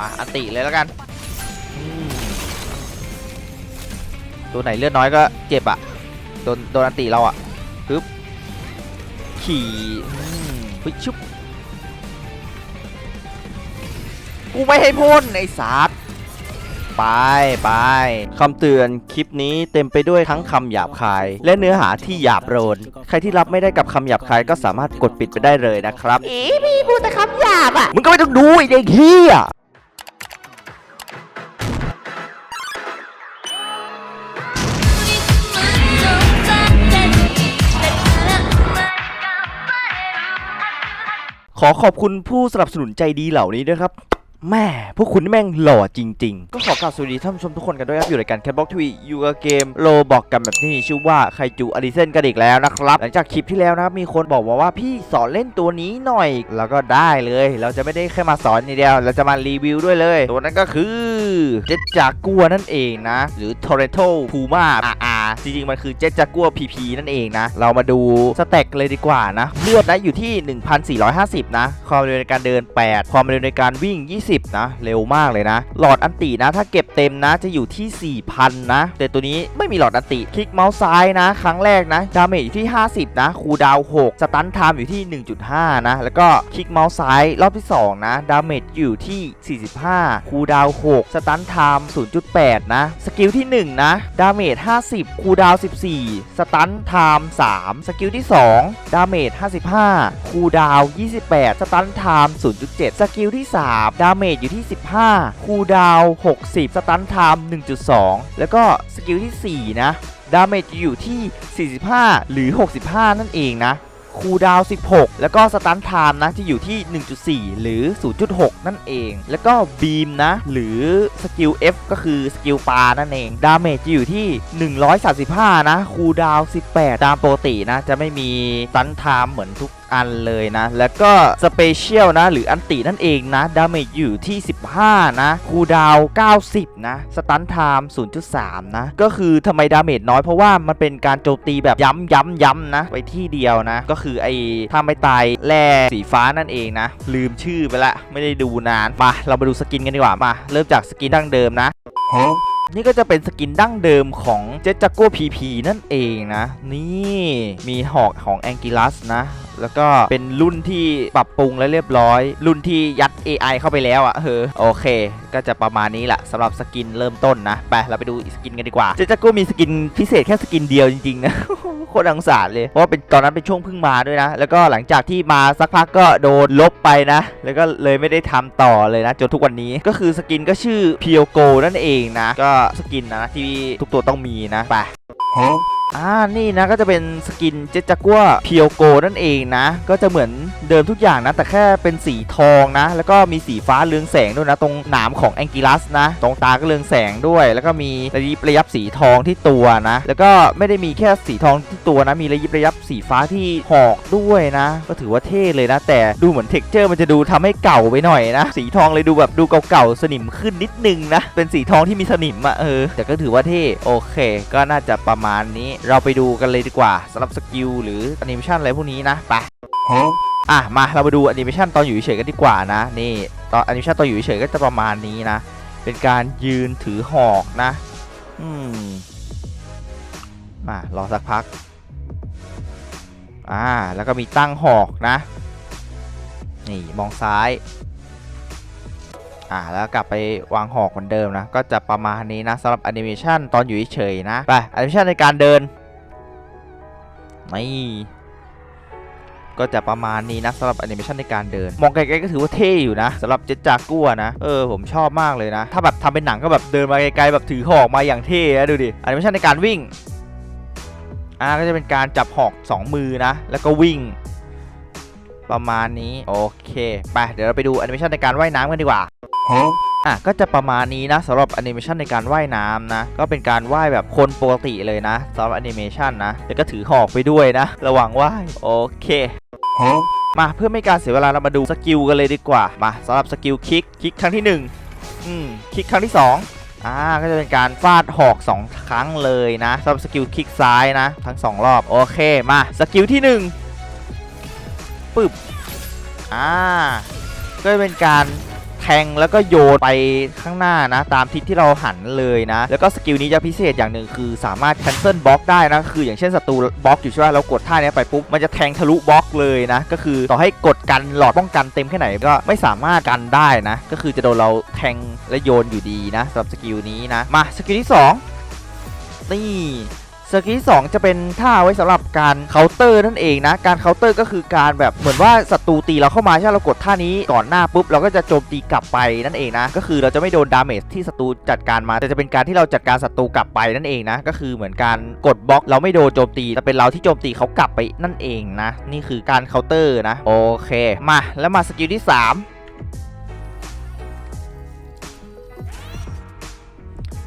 มาอันติเลยแล้วกันอืมตัวไหนเลือดน้อยก็เจ็บอะโดนโดนอันติเราอะปึ๊บขี่อืมปึ๊บชุบกูไม่ให้พ่นไอ้สาดไปไปคำเตือนคลิปนี้เต็มไปด้วยทั้งคำหยาบคาย และเนื้อหาที่หยาบโลนใครที่รับไม่ได้กับคำหยาบคายก็สามารถกดปิดไปได้เลยนะครับ เอ๋พี่พูดแต่คำหยาบอะ มึงก็ไม่ต้องดูไอ้เด็กเฮีย ขอขอบคุณผู้สนับสนุนใจดีเหล่านี้ด้วยครับ แม่พวกคุณนี่แม่งหล่อจริง ๆ ก็ขอกราบสวัสดีท่านผู้ชมทุกคนกันด้วยครับ อยู่ในการแคทบ็อกทวีอยู่กับเกมโลบอกกันแบบที่ชื่อว่าไคจูอลิเซนกันอีกแล้วนะครับ หลังจากคลิปที่แล้วนะครับมีคนบอกมาว่าพี่สอนเล่นตัวนี้หน่อย แล้วก็ได้เลย เราจะไม่ได้แค่มาสอนอย่างเดียว เราจะมารีวิวด้วยเลย ตัวนั้นก็คือเจ็ตจากัวนั่นเองนะ หรือ t o r r e t o Puma RR จริงๆ มันคือเจ็ตจากัว PP นั่นเองนะ เรามาดูสเต็กเลยดีกว่านะเลือดนะอยู่ที่ 1,450 นะความเร็วในการเดิน 8 ความเร็วในการวิ่ง 20นะ เร็วมากเลยนะ หลอดอันตินะ ถ้าเก็บเต็มนะจะอยู่ที่ 4,000 นะ แต่ตัวนี้ไม่มีหลอดอันติ คลิกเมาส์ซ้ายนะ ครั้งแรกนะ ดาเมจอยู่ที่ 50 นะ คูดาว 6 สตันไทม์อยู่ที่ 1.5 นะ แล้วก็คลิกเมาส์ซ้ายรอบที่ 2 นะ ดาเมจอยู่ที่ 45 คูดาว 6 สตันไทม์ 0.8 นะ สกิลที่ 1 นะ ดาเมจ 50 คูดาว 14 สตันไทม์ 3 สกิลที่ 2 ดาเมจ 55 คูดาว 28 สตันไทม์ 0.7 สกิลที่ 3 ดาเมจอยู่ที่ 15 คูลดาว 60 สตันไทม์1.2 แล้วก็สกิลที่ 4 นะ ดาเมจอยู่ที่ 45 หรือ 65 นั่นเองนะ คูลดาว 16 แล้วก็สตันไทม์นะ จะอยู่ที่ 1.4 หรือ 0.6 นั่นเอง แล้วก็บีมนะ หรือสกิล F ก็คือสกิลปานั่นเอง ดาเมจจะอยู่ที่ 135 นะ คูลดาว 18 ตามปกตินะ จะไม่มีสตันไทม์เหมือนทุก อันเลยนะ แล้วก็สเปเชียลนะ หรืออันตินั่นเองนะ ดาเมจอยู่ที่ 15 นะ คูลดาวน์90 นะ สตันไทม์ 0.3 นะ ก็คือทำไมดาเมจน้อยเพราะว่ามันเป็นการโจมตีแบบย้ำย้ำย้ำนะไว้ที่เดียวนะ ก็คือไอ้ถ้าไม่ตายแร่สีฟ้านั่นเองนะ ลืมชื่อไปละ ไม่ได้ดูนาน มา เรามาดูสกินกันดีกว่า มา เริ่มจากสกินดั้งเดิมนะนี่ก็จะเป็นสกินดั้งเดิมของเจ t จักโก้พีพีนั่นเองนะ นี่มีหอกของแองกิลัสนะแล้วก็เป็นรุ่นที่ปรับปรุงแล้วเรียบร้อย รุ่นที่ยัด AI เข้าไปแล้วอะ่ะเออโอเค ก็จะประมาณนี้แหละสำหรับสกินเริ่มต้นนะ ไป เราไปดูสกินกันดีกว่า เจจักโก้มีสกินพิเศษแค่สกินเดียวจริง ๆ นะ โคตรอังสารเลย เพราะว่าเป็นตอนนั้นเป็นช่วงเพิ่งมาด้วยนะ แล้วก็หลังจากที่มาสักพักก็โดนลบไปนะ แล้วก็เลยไม่ได้ทำต่อเลยนะจนทุกวันนี้ก็คือสกินก็ชื่อเพียวโกนั่นเองนะ ก็สกินนะที่ทุกตัวต้องมีนะไป อ่านี่นะก็จะเป็นสกินเจจักัวเพียวโกนั่นเองนะ ก็จะเหมือนเดิมทุกอย่างนะ แต่แค่เป็นสีทองนะ แล้วก็มีสีฟ้าเรืองแสงด้วยนะ ตรงหนามของแองกิลัสนะ ตรงตาก็เรืองแสงด้วย แล้วก็มีระยิบระยับสีทองที่ตัวนะ แล้วก็ไม่ได้มีแค่สีทองที่ตัวนะ มีระยิบระยับสีฟ้าที่หอกด้วยนะ ก็ถือว่าเท่เลยนะ แต่ดูเหมือนเท็กเจอร์มันจะดูทำให้เก่าไปหน่อยนะ สีทองเลยดูแบบดูเก่าๆสนิมขึ้นนิดนึงนะ เป็นสีทองที่มีสนิมอะเออ แต่ก็ถือว่าเท่โอเค ก็น่าจะประมาณนี้เราไปดูกันเลยดีกว่าสำหรับสกิลหรือแอนิเมชันอะไรพวกนี้นะไปอะมาเรามาดูแอนิเมชันตอนอยู่เฉยๆกันดีกว่านะนี่ตอนแอนิเมชันตอนอยู่เฉยๆก็จะประมาณนี้นะ เป็นการยืนถือหอกนะ อืมมารอสักพัก อ่า แล้วก็มีตั้งหอกนะ นี่มองซ้าย อ่าแล้วกลับไปวางหอกเหมือนเดิมนะ ก็จะประมาณนี้นะสำหรับแอนิเมชันตอนอยู่เฉยนะ ไปแอนิเมชันในการเดินนี่ก็จะประมาณนี้นะสำหรับแอนิเมชันในการเดิน มองไกลๆก็ถือว่าเท่อยู่นะสำหรับเจจากัวนะ เออผมชอบมากเลยนะ ถ้าแบบทำเป็นหนังก็แบบเดินมาไกลๆแบบถือหอกมาอย่างเท่นะดูดิแอนิเมชันในการวิ่งอ่าก็จะเป็นการจับหอก 2 มือนะ แล้วก็วิ่ง ประมาณนี้ โอเค ไป เดี๋ยวเราไปดูแอนิเมชันในการว่ายน้ำกันดีกว่า อะก็จะประมาณนี้นะสำหรับแอนิเมชันในการว่ายน้ำนะ ก็เป็นการว่ายแบบคนปกติเลยนะสำหรับแอนิเมชันนะแล้วก็ถือหอกไปด้วยนะ ระหว่างว่ายโอเคมาเพื่อไม่ให้การเสียเวลาเรามาดูสกิลกันเลยดีกว่ามาสำหรับสกิลคิกคิกครั้งที่1อืมคิกครั้งที่ 2อ่าก็จะเป็นการฟาดหอก 2 ครั้งเลยนะสำหรับสกิลคลิกซ้ายนะ ทั้ง 2 รอบ โอเคมาสกิลที่ 1ปึ๊บอ่าก็จะเป็นการท แทงแล้วก็โยนไปข้างหน้านะ ตามทิศที่เราหันเลยนะ แล้วก็สกิลนี้จะพิเศษอย่างหนึ่งคือสามารถ cancel บล็อกได้นะ คืออย่างเช่นศัตรูบล็อกอยู่ใช่ไหมเรากดท่าเนี้ยไปปุ๊บมันจะแทงทะลุบล็อกเลยนะ ก็คือต่อให้กดกันหลอดป้องกันเต็มแค่ไหนก็ไม่สามารถกันได้นะ ก็คือจะโดนเราแทงและโยนอยู่ดีนะสำหรับสกิลนี้นะ มาสกิลที่สองนี่ สกิลสองจะเป็นท่าไว้สำหรับการเคาน์เตอร์นั่นเองนะ การเคาน์เตอร์ก็คือการแบบเหมือนว่าศัตรูตีเราเข้ามาใช่ไหมเรากดท่านี้ก่อนหน้าปุ๊บเราก็จะโจมตีกลับไปนั่นเองนะ ก็คือเราจะไม่โดนดาเมจที่ศัตรูจัดการมา แต่จะเป็นการที่เราจัดการศัตรูกลับไปนั่นเองนะ ก็คือเหมือนการกดบล็อกเราไม่โดนโจมตีแต่เป็นเราที่โจมตีเขากลับไปนั่นเองนะ นี่คือการเคาน์เตอร์นะ โอเค มาแล้วมาสกิลที่ 3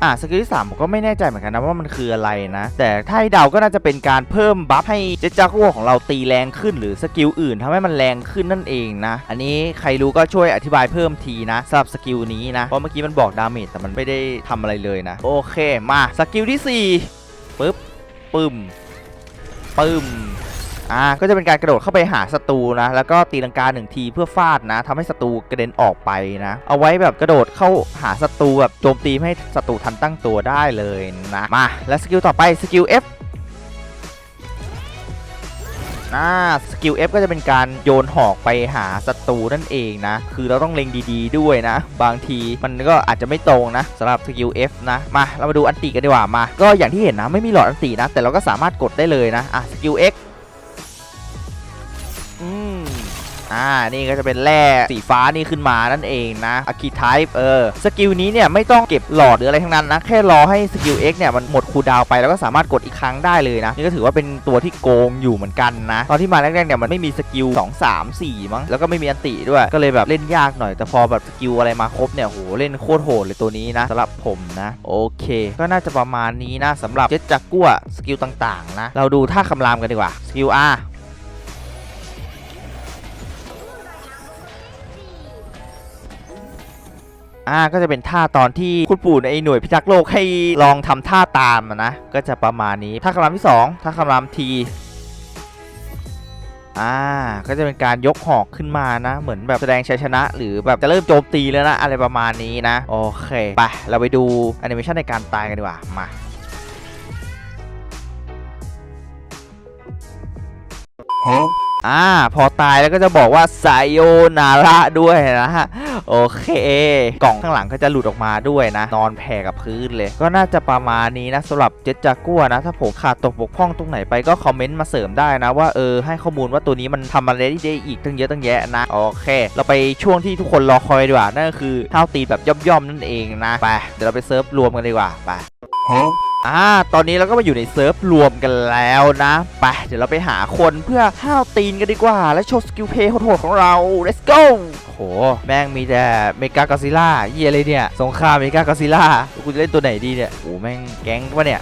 อะสกิลที่3ผมก็ไม่แน่ใจเหมือนกันนะว่ามันคืออะไรนะ แต่ถ้าให้เดาก็น่าจะเป็นการเพิ่มบัฟให้เจจากัวของเราตีแรงขึ้น หรือสกิลอื่นทำให้มันแรงขึ้นนั่นเองนะ อันนี้ใครรู้ก็ช่วยอธิบายเพิ่มทีนะสำหรับสกิลนี้นะเพราะเมื่อกี้มันบอกดาเมจแต่มันไม่ได้ทำอะไรเลยนะ โอเคมาสกิลที่4ปึ๊บปึ้มปึ้ม อ่าก็จะเป็นการกระโดดเข้าไปหาศัตรูนะแล้วก็ตีลังกาหนึ่งทีเพื่อฟาดนะทำให้ศัตรูกระเด็นออกไปนะ เอาไว้แบบกระโดดเข้าหาศัตรูแบบโจมตีให้ศัตรูทันตั้งตัวได้เลยนะมาและสกิลต่อไปสกิล F อ่าสกิล F ก็จะเป็นการโยนหอกไปหาศัตรูนั่นเองนะ คือเราต้องเล็งดีๆด้วยนะ บางทีมันก็อาจจะไม่ตรงนะสำหรับสกิล F นะ มาเรามาดูอันติกันดีกว่ามา ก็อย่างที่เห็นนะไม่มีหลอดอันตินะ แต่เราก็สามารถกดได้เลยนะอะสกิล X อ่านี่ก็จะเป็นแร่สีฟ้านี่ขึ้นมานั่นเองนะอะคิไทป์เออสกิลนี้เนี่ยไม่ต้องเก็บหลอดหรืออะไรทั้งนั้นนะแค่รอให้สกิล X เนี่ยมันหมดคูดาวไปแล้วก็สามารถกดอีกครั้งได้เลยนะนี่ก็ถือว่าเป็นตัวที่โกงอยู่เหมือนกันนะตอนที่มาแรกๆเนี่ยมันไม่มีสกิล2 3 4มั้งแล้วก็ไม่มีอันติด้วยก็เลยแบบเล่นยากหน่อยแต่พอแบบสกิลอะไรมาครบเนี่ยโหเล่นโคตรโหดเลยตัวนี้นะสำหรับผมนะโอเค ก็น่าจะประมาณนี้นะสำหรับเจ็ตจักกัวสกิลต่างๆนะเราดูท่าคำรามกันดีกว่าสกิล R อ่าก็จะเป็นท่าตอนที่คุณปู่ในหน่วยพิทักษ์โลกให้ลองทำท่าตามอะนะก็จะประมาณนี้ท่าคำรามที่ 2ท่าคำรามทีอ่าก็จะเป็นการยกหอกขึ้นมานะ เหมือนแบบแสดงชัยชนะ หรือแบบจะเริ่มโจมตีแล้วนะ อะไรประมาณนี้นะ โอเคไปเราไปดูแอนิเมชันในการตายกันดีกว่า มาอ่า พอตายแล้วก็จะบอกว่าไซโยนาระด้วยนะฮะ โอเค กล่องข้างหลังก็จะหลุดออกมาด้วยนะ นอนแผ่กับพื้นเลย ก็น่าจะประมาณนี้นะสำหรับเจ็ตจากัวนะ ถ้าผมขาดตกบกพร่องตรงไหนไปก็คอมเมนต์มาเสริมได้นะว่าเออให้ข้อมูลว่าตัวนี้มันทำอะไรได้อีกตั้งเยอะตั้งแยะนะ โอเค เราไปช่วงที่ทุกคนรอคอยดีกว่า นั่นก็คือเท่าตีแบบย่อมๆนั่นเองนะ ไป เดี๋ยวเราไปเซิร์ฟรวมกันดีกว่า ไป อ่า ตอนนี้เราก็มาอยู่ในเซิร์ฟรวมกันแล้วนะไปเดี๋ยวเราไปหาคนเพื่อห้าวตีนกันดีกว่า และโชว์สกิลเพย์โหดๆของเรา let's go โห แม่งมีแต่เมกากอซิล่าเยี่ยเลยเนี่ย สงครามเมกากอซิล่ากูจะเล่นตัวไหนดีเนี่ยโหแม่งแก๊งปะเนี่ย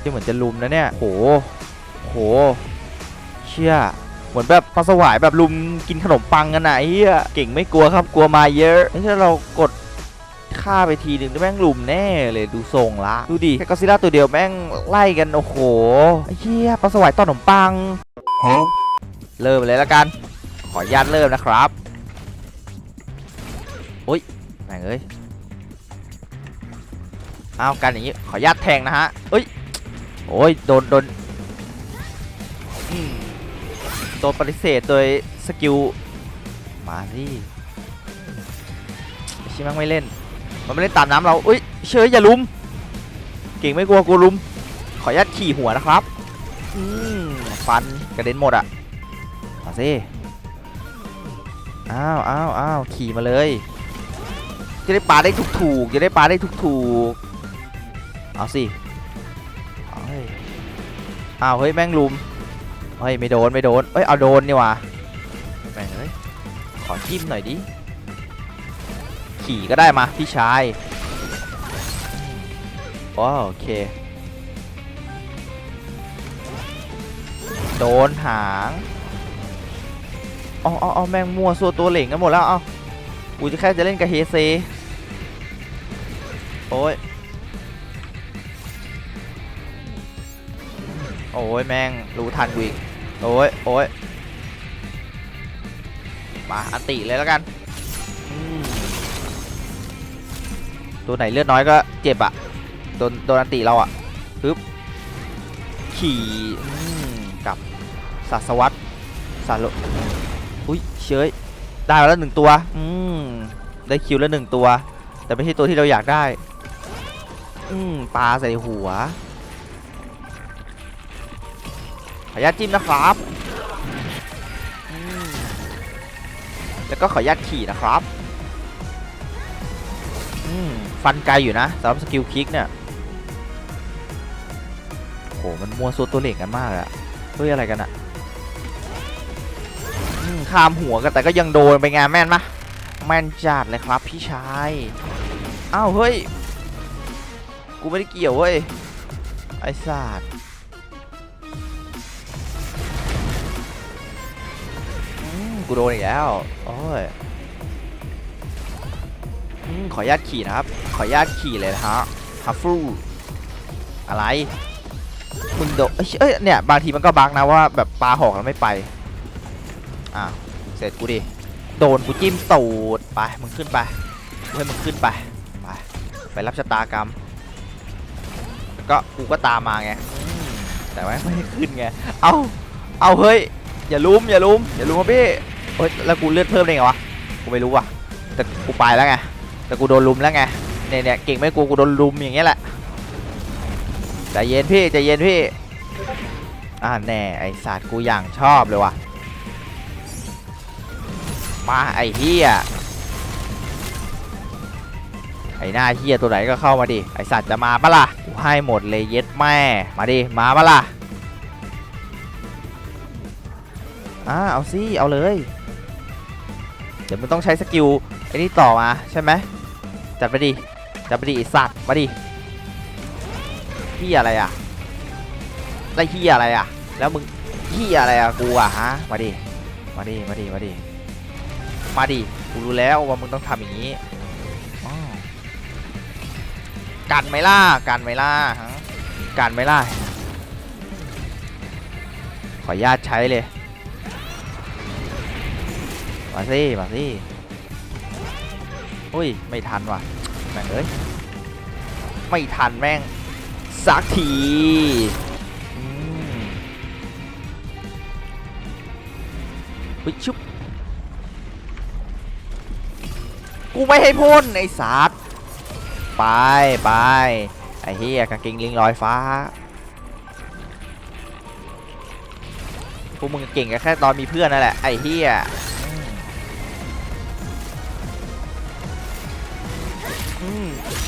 ที่เหมือนจะลุมนะเนี่ยโหโห เชี่ยเหมือนแบบปลาสวายแบบลุมกินขนมปังกันนะไอ้เหี้ยเก่งไม่กลัวครับกลัวมาเยอะไม่ใช่เรากด ฆ่าไปทีหนึ่งแม่งลุมแน่เลยดูทรงละ ดูดิแค่กอดซิลล่าตัวเดียวแม่งไล่กัน โอ้โหไอ้เหี้ยปลาสวายต้อนขนมปังเริ่มเลยแล้วกัน ขออนุญาตเริ่มนะครับโอ้ยแม่งเอ้ยเอากันอย่างนี้ขออนุญาตแทงนะฮะเอ้ยโอ้ยโดนโดนอืมโดนปฏิเสธโดยสกิลมาสิไอ้ชิมังไม่เล่น มันไม่ได้ตามน้ำเราอุ้ยเชยอย่าลุม เก่งไม่กลัวกูลุม ขออนุญาตขี่หัวนะครับอืมฟันกระเด็นหมดอะมาสิอ้าวอ้าวอ้าวขี่มาเลย จะได้ปลาได้ถูกถูกจะได้ปลาได้ถูกถูกเอาสิอ้าวเฮ้ยแม่งลุมเฮ้ยไม่โดนไม่โดนเอ้ยเอาโดนนี่ว่ะแม่งเอ้ยขอจิ้มหน่อยดิ ขี่ก็ได้มาพี่ชายว้าวโอเค โดนหางอาเอาเอแมงมัวซัวตัวเหล่งกันหมดแล้ว เอ้ากูจะแค่จะเล่นกับเฮเซ โอ้ย โอ้ย แม่ง รู้ทันกูอีก โอ้ย โอ้ย มา อันติเลยแล้วกัน ตัวไหนเลือดน้อยก็เจ็บอะโดนโดนอันติเราอะปึ๊บขี่กับสัสวัตสาโลอุ้ยเชยได้แล้วหนึ่งตัวอืมได้คิวแล้วหนึ่งตัว แต่ไม่ใช่ตัวที่เราอยากได้อืมปลาใส่หัวขออนุญาตจิ้มนะครับ แล้วก็ขออนุญาตขี่นะครับ อืม ฟันไกลอยู่นะสำหรับสกิลคิกเนี่ยโหมันมัวซัวตัวเหล็กกันมากอะเฮ้ยอะไรกันอะข้ามหัวกันแต่ก็ยังโดนไปงานแม่นปะแม่นจัดเลยครับพี่ชายอ้าวเฮ้ยกูไม่ได้เกี่ยวเว้ยไอ้สัตว์กูโดนอีกแล้ว โอ้ยขออนุญาตขี่นะครับ ออนุญาตขี่เลยนะฮะฮัฟฟูอะไรมึงโดเอ้ยเนี่ยบางทีมันก็บักนะว่าแบบปลาหอกแล้วไม่ไปอะเสร็จกูดิโดนกูจิ้มตูดไปมึงขึ้นไปเฮ้ยมึงขึ้นไปไปไปรับชะตากรรมก็กูก็ตามมาไงแต่ว่าไม่ให้ขึ้นไงเอาเอาเฮ้ยอย่าลุมอย่าลุมอย่าลุมพี่เฮ้ยแล้วกูเลือดเพิ่มได้ไงวะกูไม่รู้ว่ะแต่กูไปแล้วไงแต่กูโดนลุมแล้วไง เนี่ยเนี่ยเก่งไม่กูกูโดนลุมอย่างเงี้ยแหละใจเย็นพี่ใจเย็นพี่อ่าแน่ไอสัตว์กูอย่างชอบเลยว่ะมาไอเฮียไอหน้าเฮียตัวไหนก็เข้ามาดิไอสัตว์จะมาปะล่ะกูให้หมดเลยเย็ดแม่มาดิมาปะล่ะอ่าเอาสิเอาเลย เดี๋ยวมึงต้องใช้สกิลไอ้นี่ต่อมาใช่ไหมจัดไปดิ ดไปดิสัตว์มาดิเฮียอะไรอะได้เฮียอะไรอะ แล้วมึงเฮียอะไรอะกูอะฮะมาดิมาดิมาดิมาดิมาดิกูรู้แล้วว่ามึงต้องทำอย่างนี้กันไหมล่ะกันไหมล่ะฮะกันไหมล่ะขออนุญาตใช้เลยมาสิมาสิอุ้ย ไม่ทันว่ะ ม่งเอ้ยไม่ทันแม่งสักทีอืมชุบกูไม่ให้พ่นไอ้สัตว์ไปไปไอ้เฮียกางเกงลิงลอยฟ้าพวกมึงเก่งกันแค่ตอนมีเพื่อนนั่นแหละไอ้เฮีย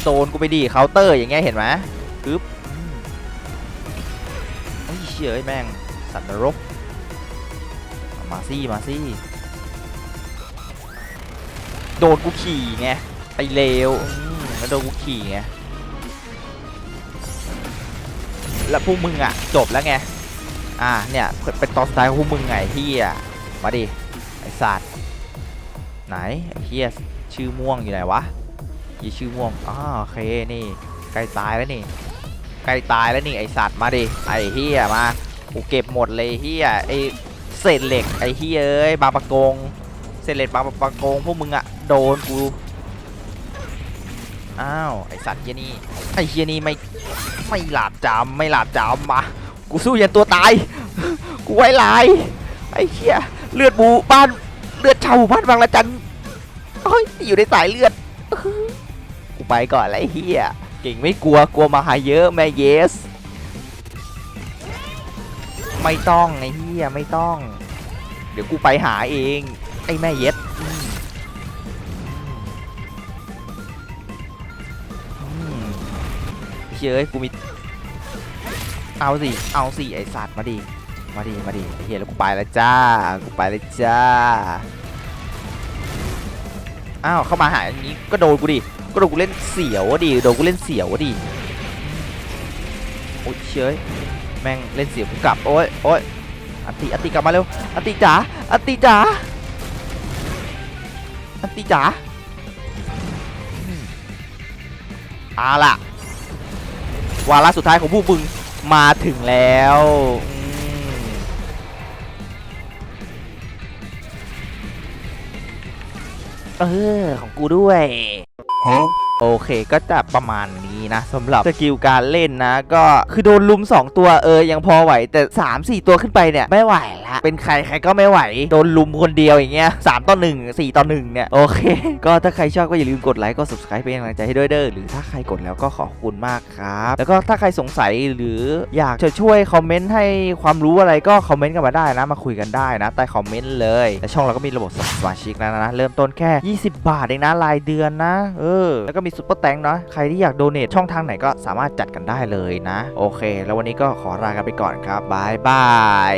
โดนกูไปดีเคาน์เตอร์อย่างเงี้ยเห็นไหมปึ๊บอืมโอ้ยเชี่ยเอ้แม่งสัตว์นรกมาซี่มาซี่โดนกูขี่ไงไปเลวแล้วโดนกูขี่ไงแล้วพวกมึงอะจบแล้วไงอ่าเนี่ยเป็นตอนสุดท้ายของพวกมึงไงเฮียมาดิไอสัตว์ไหนไอเฮียชื่อม่วงอยู่ไหนวะ ยี่ชื่อม่วงอ๋อโอเคนี่ใกล้ตายแล้วนี่ใกล้ตายแล้วนี่ไอสัตว์มาดิไอเฮียมากูเก็บหมดเลยเฮียไอเศษเหล็กไอเฮียเอ้ยบางประกงเซเหลตบางปะโกงพวกมึงอะโดนกูอ้าวไอสัตว์เฮียนี่ไอเฮียนี่ไม่ไม่หลาบจำไม่หลาบจำมากูสู้ยันตัวตายกูไว้ลายไอเฮียเลือดบูบ้านเลือดชาวบ้านบางละจันเฮ้ยอยู่ในสายเลือด ไปก่อนแล้วไอเฮียเก่งไม่กลัวกลัวมาหาเยอะแม่เยส ไม่ต้องไอ้เฮียไม่ต้อง เดี๋ยวกูไปหาเองไอ้แม่เย็ดอืมอืมกูมีเอาสิ เอาสิไอสัตว์มาดิ มาดิ มาดิเฮียแล้วกูไปแล้วจ้า กูไปแล้วจ้า อ้าวเข้ามาหาอย่างนี้ก็โดนกูดิ ก็โดนกูเล่นเสียวอะดิโดนกูเล่นเสียวอะดิโอ้ยเชยแม่งเล่นเสียวกูกลับโอ้ยโอ้ยอติอติกลับมาเร็วอติจ๋าอติจ๋าอติจ๋าอาล่ะวาระสุดท้ายของพวกมึงมาถึงแล้วเออของกูด้วย โอเคก็จะประมาณนี้ นะสำหรับสกิลการเล่นนะ ก็คือโดนลุม 2 ตัวเออยังพอไหวแต่ 3 4 ตัวขึ้นไปเนี่ยไม่ไหวละเป็นใครใครก็ไม่ไหว โดนลุมคนเดียวอย่างเงี้ย3ต่อ1 4ต่อ1เนี่ยโอเค ก็ถ้าใครชอบก็อย่าลืมกดไลค์กด subscribe เป็นกำลังใจให้ด้วยเด้อหรือถ้าใครกดแล้วก็ขอบคุณมากครับแล้วก็ถ้าใครสงสัยหรืออยากจะช่วยคอมเมนต์ให้ความรู้อะไรก็คอมเมนต์กันมาได้นะมาคุยกันได้นะใต้คอมเมนต์เลยและช่องเราก็มีระบบสมาชิกแล้วนะเริ่มต้นแค่ 20 บาทเองนะรายเดือนนะ เออ แล้วก็มีซุปเปอร์แตงเนาะใครที่อยากโดเนทช่องทางไหนก็สามารถจัดกันได้เลยนะ โอเค แล้ววันนี้ก็ขอลากันไปก่อนครับบายบาย